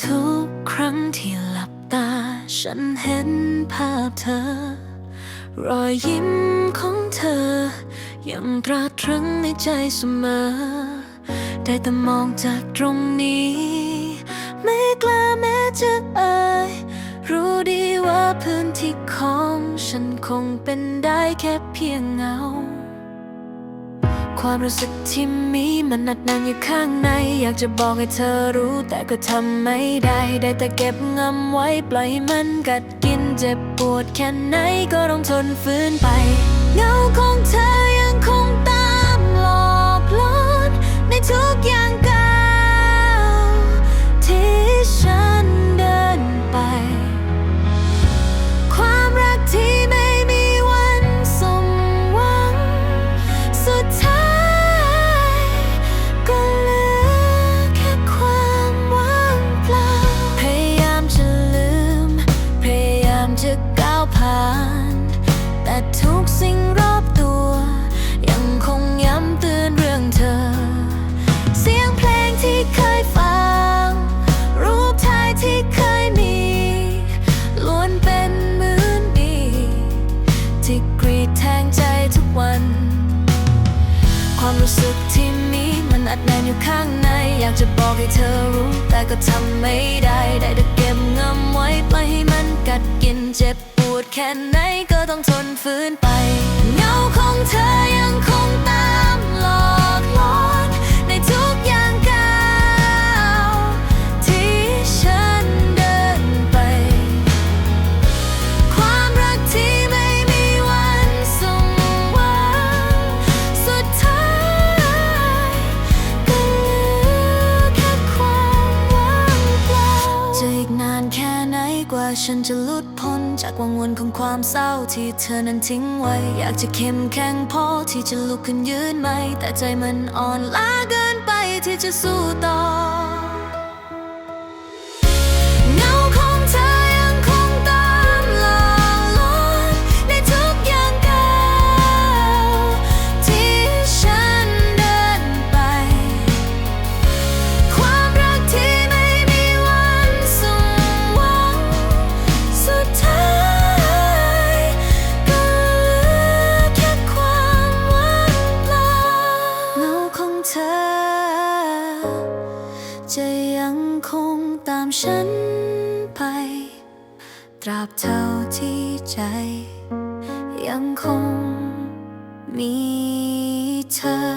ทุกครั้งที่หลับตา ฉันเห็นภาพเธอ รอยยิ้มของเธอ ยังตราตรึงในใจเสมอ ได้แต่มองจากตรงนี้ ไม่กล้าแม้จะเอ่ยรู้ดีว่าพื้นที่ของฉันคงเป็นได้แค่เพียงเงา ความรู้สึกที่มีมันหนักแน่นอยู่ข้างใน อยากจะบอกให้เธอรู้แต่ก็ทำไม่ได้ ได้แต่เก็บงำไว้ปล่อยให้มันกัดกินเจ็บปวดแค่ไหนก็ต้องทนฝืนไป เงาของเธอ ความรู้สึกที่มีมันอัดแน่นอยู่ข้างใน อยากจะบอกให้เธอรู้ แต่ก็ทำไม่ได้ ได้แต่เก็บงำไว้ปล่อยให้มันกัดกินเจ็บปวดแค่ไหนก็ต้องทนฝืนไป ฉันจะหลุดพ้นจากวังวนของความเศร้าที่เธอนั้นทิ้งไว้ อยากจะเข้มแข็งพอที่จะลุกขึ้นยืนไหม แต่ใจมันอ่อนล้าเกินไปที่จะสู้ต่อ จะยังคงตามฉันไป ตราบเท่าที่ใจ ยังคงมีเธอ